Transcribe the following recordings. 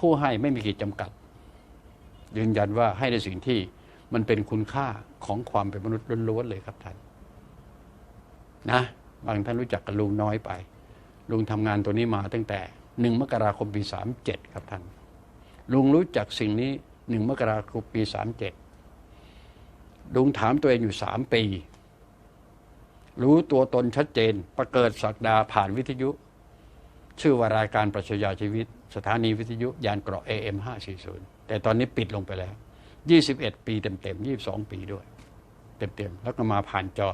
ผู้ให้ไม่มีขีดจำกัด ยืนยันว่าให้ในสิ่งที่มันเป็นคุณค่าของความเป็นมนุษย์ล้วนๆเลยครับท่านนะบางท่านรู้จักกับลุงน้อยไป ลุงทำงานตัวนี้มาตั้งแต่หนึ่งมกราคมปีสามเจ็ดครับท่านลุงรู้จักสิ่งนี้หนึ่งมกราคมปีสามเจ็ดลุงถามตัวเองอยู่สามปี รู้ตัวตนชัดเจน ประเกิดศักดาผ่านวิทยุ ชื่อว่ารายการปรัชญาชีวิต สถานีวิทยุยานเกราะ AM 540 แต่ตอนนี้ปิดลงไปแล้ว 21 ปีเต็มๆ 22 ปีด้วย เต็มๆ แล้วก็มาผ่านจอ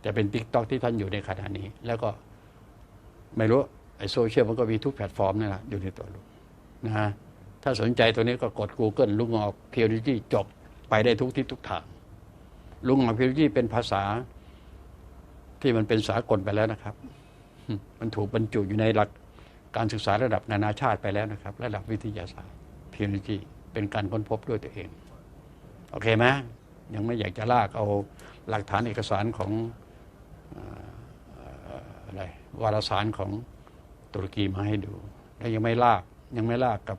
แต่เป็นติ๊กต็อกที่ท่านอยู่ในขณะนี้ แล้วก็ไม่รู้ ไอโซเชียลมันก็มีทุกแพลตฟอร์มนี่แหละอยู่ในตัวลุงนะฮะถ้าสนใจตัวนี้ก็กด Google ลุงออกเพียวดิจีจบไปได้ทุกทิศทุกทางลุงออกเพียวดิจีเป็นภาษาที่มันเป็นสากลไปแล้วนะครับ มันถูกบรรจุอยู่ในหลัก การศึกษาระดับนานาชาติไปแล้วนะครับ ระดับวิทยาศาสตร์เพียวดิจีเป็นการค้นพบด้วยตัวเอง โอเคไหมยังไม่อยากจะลากเอาหลักฐานเอกสารของอะไรวารสารของตุรกีมาให้ดู และยังไม่ลากยังไม่ลากกับ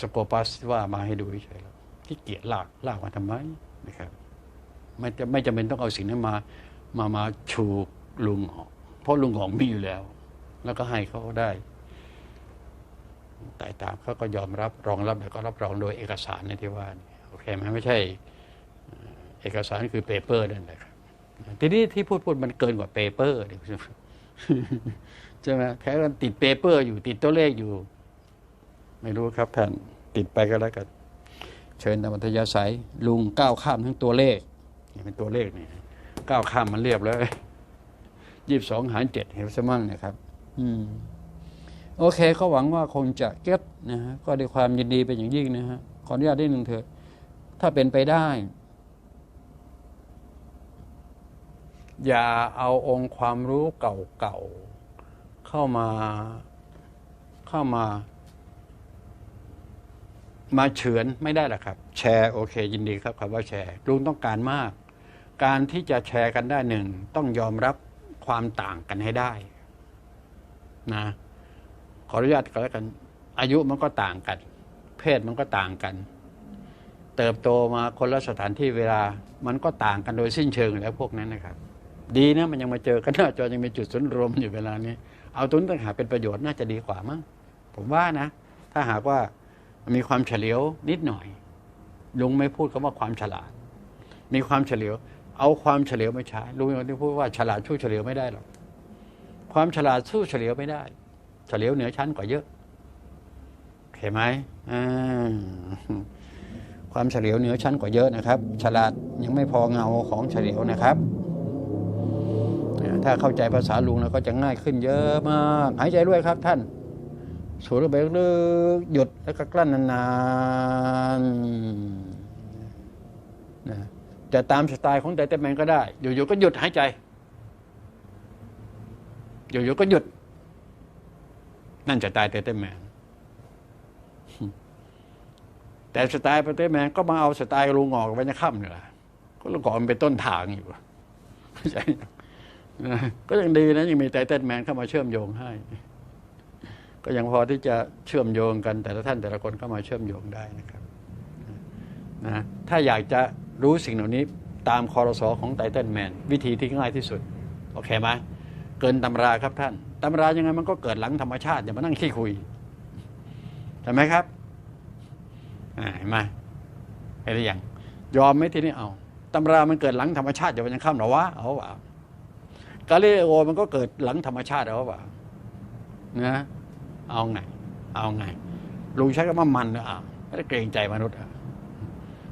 สโกปัสว่ามาให้ดูเฉยแล้วที่เกียจลากลากมาทำไมนะครับไม่จะไม่จำเป็นต้องเอาสิ่งนั้นมามามาชูลุงออกเพราะลุงของมีอยู่แล้ว แล้วก็ให้เขาได้แต่ตามเขาก็ยอมรับรองรับแล้วก็รับรองโดยเอกสารในที่ว่าโอเคไหมไม่ใช่เอกสารคือเปเปอร์นั่นแหละครับทีนี้ที่พูดพูดมันเกินกว่าเปเปอร์ใช่ไหมแค่กันติดเปเปอร์อยู่ติดตัวเลขอยู่ ไม่รู้ครับท่านติดไปก็แล้วกันเชิญธรรมทยาสายลุงก้าวข้ามทั้งตัวเลขนี่เป็นตัวเลขนี่ก้าวข้ามมันเรียบเลยยี่สิบสองหารเจ็ดเห็นสมั่งเนะครับ อืมโอเคก็หวังว่าคงจะเก็ตนะฮะก็ด้วยความยินดีเป็นอย่างยิ่งนะฮะขออนุญาตได้หนึ่งเถอะถ้าเป็นไปได้ อย่าเอาองค์ความรู้เก่าๆเข้ามาเข้ามา มาเฉือนไม่ได้หรอกครับ แชร์โอเค ยินดีครับคำว่าแชร์ลุงต้องการมาก การที่จะแชร์กันได้หนึ่งต้องยอมรับความต่างกันให้ได้ นะขออนุญาตก็แล้วกัน อายุมันก็ต่างกัน เพศมันก็ต่างกัน เติบโตมาคนละสถานที่เวลามันก็ต่างกันโดยสิ้นเชิงแล้วพวกนั้นนะครับ ดีนะมันยังมาเจอกันหน้าจอยังมีจุดศูนย์รวมอยู่เวลานี้ เอาตุนต่างหากเป็นประโยชน์น่าจะดีกว่ามั้งผมว่านะ ถ้าหากว่ามีความเฉลียวนิดหน่อย ลุงไม่พูดคำว่าความฉลาด มีความเฉลียว เอาความเฉลียวไม่ใช้ลุงยังที่พูดว่าฉลาดสู้เฉลียวไม่ได้หรอก ความฉลาดสู้เฉลียวไม่ได้ เฉลียวเหนือชั้นกว่าเยอะเห็นไหมความเฉลียวเหนือชั้นกว่าเยอะนะครับ ฉลาดยังไม่พอเงาของเฉลียวนะครับถ้าเข้าใจภาษาลุงแล้วก็จะง่ายขึ้นเยอะมากหายใจด้วยครับท่านสูดลมไปลึกหยุดแล้วก็กลั้นนานๆนะจะตามสไตล์ของไดเตอร์แมนก็ได้ อยู่ๆก็หยุดหายใจ อยู่ๆก็หยุด นั่นจะตายเตเตอร์แมนแต่สไตล์เตเตอร์แมนก็มาเอาสไตล์ลุงออกไว้ในค่ำนี่แหละก็ลุงออกมันเป็นต้นทางอยู่เข้าใจนะก็ยังดีนะยังมีไตเต้แมนเข้ามาเชื่อมโยงให้ ก็ยังพอที่จะเชื่อมโยงกัน แต่ละท่านแต่ละคนเข้ามาเชื่อมโยงได้นะครับนะถ้าอยากจะรู้สิ่งเหล่านี้ตามคอรสอของไตเติ้ลแมนวิธีที่ง่ายที่สุด โอเคไหม เกินตำราครับท่านตำรายังไงมันก็เกิดหลังธรรมชาติอย่ามานั่งขี้คุยใช่ไหมครับอ่าเห็นไหมเห็นหรือยังยอมไหมทีนี้เอาตำรามันเกิดหลังธรรมชาติอย่ามันยังข้ามหรอวะเอาเปล่ากาลิเลโอมันก็เกิดหลังธรรมชาติเอาเปล่านะเอาไง เอาไงลุงใช้คำว่ามันนะอะไม่ได้เกรงใจมนุษย์อะ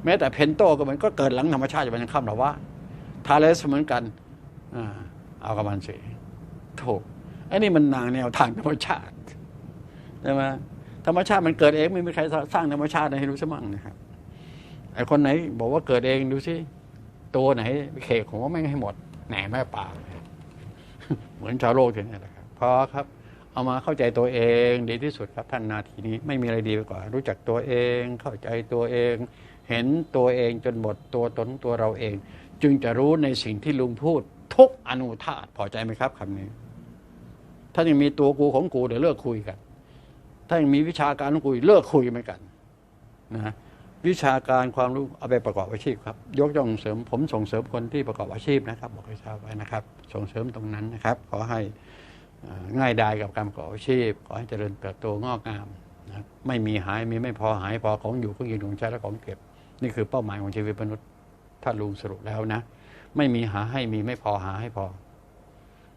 แม้แต่เพนโตก็มันก็เกิดหลังธรรมชาติอย่ามันยังข้ามหรอวะทาเลสเหมือนกันอ่าเอากับมันสิ ถูกอ้นี่มันนางแนวทางธรรมชาติใช่ไหมธรรมชาติมันเกิดเองไม่มีใครสร้างธรรมชาติให้รู้สมั่งนะครับไอคนไหนบอกว่าเกิดเองดูสิตัวไหนเขกของว่าไม่งให้หมดแหนแม่ป่าเหมือนชาวโลกทีนี้แหละครับพอครับเอามาเข้าใจตัวเองดีที่สุดครับท่านนาทีนี้ไม่มีอะไรดีไปกว่า รู้จักตัวเอง เข้าใจตัวเอง เห็นตัวเองจนหมดตัวตนตัวเราเอง จึงจะรู้ในสิ่งที่ลุงพูดทุกอนุธาตพอใจไหมครับคำนี้ ถ้ายังมีตัวกูของกูเดี๋ยวเลิกคุยกัน ถ้ายังมีวิชาการต้องคุยเลิกคุยไม่กันนะวิชาการความรู้เอาไปประกอบอาชีพครับยกย่องเสริมผมส่งเสริมคนที่ประกอบอาชีพนะครับ บอกให้ทราบไว้นะครับ ส่งเสริมตรงนั้นนะครับ ขอให้ง่ายดายกับการประกอบอาชีพ ขอให้เจริญเติบโตงอกงามนะไม่มีหายมีไม่พอหายพอของอยู่ของกินของใช้และของเก็บ นี่คือเป้าหมายของชีวิตมนุษย์ถ้าลุงสรุปแล้วนะ ไม่มีหาให้มีไม่พอหาให้พอ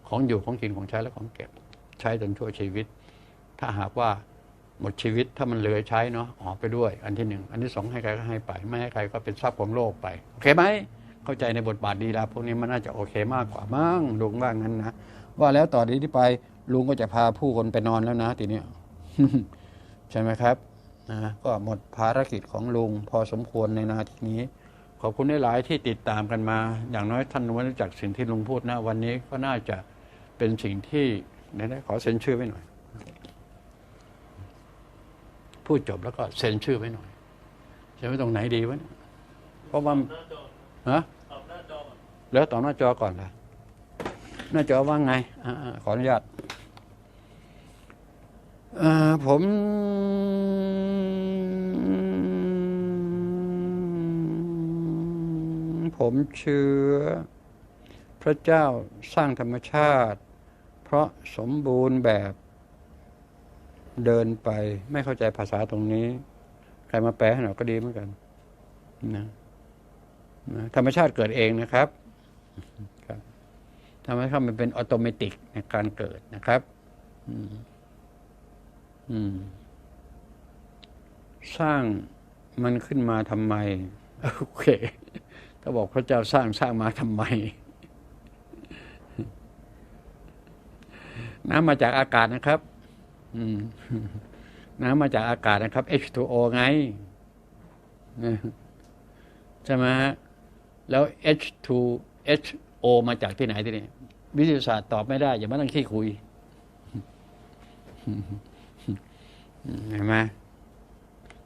ของอยู่ของกินของใช้และของเก็บ ใช้จนชั่วชีวิต ถ้าหากว่าหมดชีวิตถ้ามันเหลือใช้เนาะออกไปด้วย อันที่หนึ่งอันที่สองให้ใครก็ให้ไป ไม่ให้ใครก็เป็นทรัพย์ของโลกไป โอเคไหมเข้าใจในบทบาทดีแล้วพวกนี้มันน่าจะโอเคมากกว่ามั้งลุงว่างั้นนะว่าแล้วต่อนี้ที่ไปลุงก็จะพาผู้คนไปนอนแล้วนะทีนี้ใช่ไหมครับนะก็หมดภารกิจของลุงพอสมควรในนาทีนี้ ขอบคุณหลายๆที่ติดตามกันมา อย่างน้อยท่านรู้จักสิ่งที่ลุงพูดนะวันนี้ก็น่าจะเป็นสิ่งที่ ไหนๆขอเซ็นชื่อไว้หน่อย พูดจบแล้วก็เซ็นชื่อไว้หน่อยจะไว้ตรงไหนดีวะเพราะว่าฮะแล้วต่อหน้าจอก่อนละหน้าจอว่าไงอขออนุญาตอผมผมเชื่อพระเจ้าสร้างธรรมชาติ เพราะสมบูรณ์แบบเดินไปไม่เข้าใจภาษาตรงนี้ ใครมาแปลให้หน่อยก็ดีเหมือนกันนะนะธรรมชาติเกิดเองนะครับครับธรรมชาติมันเป็นออโตเมติกในการเกิดนะครับอืมอืมสร้างมันขึ้นมาทำไม โอเค ถ้าบอกพระเจ้าสร้างสร้างมาทำไม น้ำมาจากอากาศนะครับน้ำมาจากอากาศนะครับ H2O ไงใช่ไหมฮะแล้ว H2HO มาจากที่ไหนที่นี่วิทยาศาสตร์ตอบไม่ได้ อย่ามาตั้งขี้คุยเห็นไหม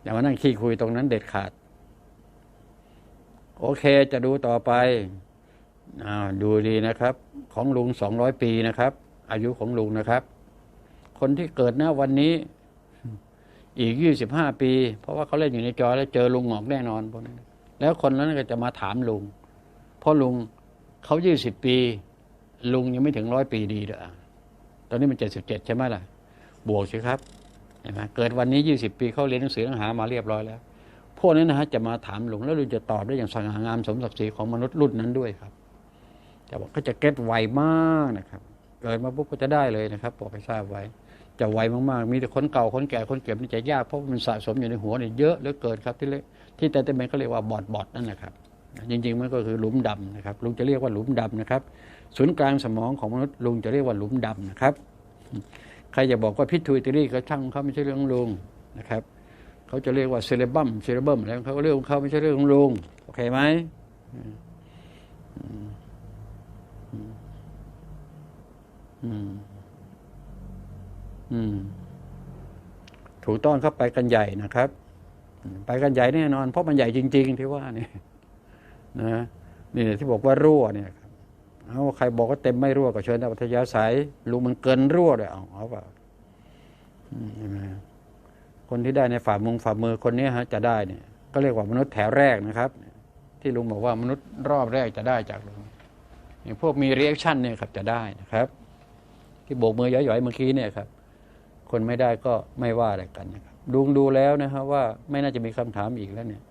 อย่ามานั่งขี้คุยตรงนั้นเด็ดขาด โอเคจะดูต่อไปอ้าวดูดีนะครับ ของลุงสองร้อยปีนะครับ อายุของลุงนะครับ คนที่เกิดหน้าวันนี้อีกยี่สิบห้าปี เพราะว่าเขาเล่นอยู่ในจอแล้วเจอลุงหงอกแน่นอนพวกนั้นแล้วคนนั้นก็จะมาถามลุงเพราะลุงเขายี่สิบปี ลุงยังไม่ถึงร้อยปีดีเลยอะตอนนี้มันเจ็ดสิบเจ็ดใช่ไหมล่ะ บวกสิครับเห็นไหมเกิดวันนี้ยี่สิบปีเขาเรียนหนังสือหนังหามาเรียบร้อยแล้ว พวกนั้นนะฮะจะมาถามลวงแล้วลุงจะตอบได้อย่างสง่างามสมศักดิ์ศรีของมนุษย์รุ่นนั้นด้วยครับจะบอกก็จะเก็ตไวมากนะครับ เกิดมาปุ๊บก็จะได้เลยนะครับบอกให้ทราบไว้ จะไวมากๆ มีแต่คนเก่าคนแก่คนเก็บนี่จะยากเพราะมันสะสมอยู่ในหัวเนี่ยเยอะเหลือเกินครับ ที่เล็กที่แต่แต่เมนเขาเรียกว่าบอดบอดนั่นแหละครับจริงๆมันก็คือหลุมดำนะครับลุงจะเรียกว่าหลุมดำนะครับศูนย์กลางสมองของมนุษย์ลุงจะเรียกว่าหลุมดำนะครับใครจะบอกว่าพิทูอิตรีก็ช่างเขาไม่ใช่เรื่องลุงนะครับเขาจะเรียกว่าเซเลบัมเซเลบัมอะไรเขาเรื่องของเขาไม่ใช่เรื่องของลุงโอเคไหมอืมอืมอืมอืม ถูกต้องครับไปกันใหญ่นะครับ ไปกันใหญ่แน่นอน เพราะมันใหญ่จริง ๆ ที่ว่าเนี่ยนะนี่ที่บอกว่ารั่วเนี่ยเอาใครบอกว่าเต็มไม่รั่วก็เชิญแต่ปัทยาสายลุงมันเกินรั่วเลยเอาเอาเปล่าคนที่ได้ในฝ่ามือฝ่ามือคนนี้ฮะ จะได้เนี่ย ก็เรียกว่ามนุษย์แถวแรกนะครับ ที่ลุงบอกว่ามนุษย์รอบแรกจะได้จากลุงอย่างพวกมีเรีแอคชั่นเนี่ยครับจะได้นะครับ ที่โบกมือหย่อยๆเมื่อกี้เนี่ยครับ คนไม่ได้ก็ไม่ว่าอะไรกันนะครับลุงดูแล้วนะครับว่าไม่น่าจะมีคำถามอีกแล้วเนี่ย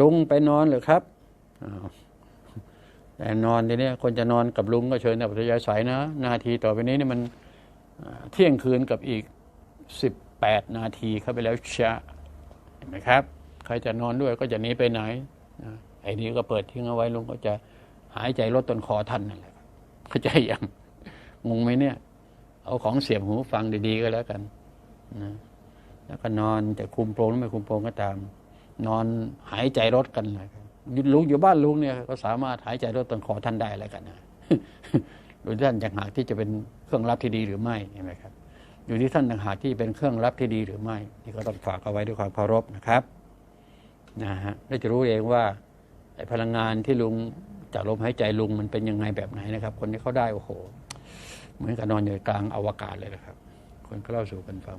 ลุงไปนอนหรือครับอแต่นอนทีนี้คนจะนอนกับลุงก็เชิญในปัทยาสายนะ นาทีต่อไปนี้เนี่ยมันเที่ยงคืนกับอีกสิบแปดนาทีเข้าไปแล้วชะเห็นไหมครับ ใครจะนอนด้วยก็จะหนีไปไหนไอ้นี้ก็เปิดทิ้งเอาไว้ลุงก็จะหายใจลดต้นคอทันนั่นแหละเข้าใจยัง งงไหมเนี่ย เอาของเสียบหูฟังดีๆก็แล้วกันนะแล้วก็นอนจะคุมโปรงหรือไม่คุมโปรงก็ตาม นอนหายใจรถกันเลยลุงอยู่บ้านลุงเนี่ย ก็สามารถหายใจรถต้นคอท่านได้แล้วกันนะโดยท่านอยากหากที่จะเป็นเครื่องรับที่ดีหรือไม่เห็นไหมครับ อยู่ที่ท่านต่างหากที่เป็นเครื่องรับที่ดีหรือไม่นี่ก็ต้องฝากเอาไว้ด้วยความเคารพนะครับนะฮะและจะรู้เองว่าไอ้พลังงานที่ลุงจากลมหายใจลุงมันเป็นยังไงแบบไหนนะครับ คนที่เขาได้โอ้โห เหมือนกับนอนอยู่กลางอวกาศเลยนะครับ คนก็เล่าสู่กันฟัง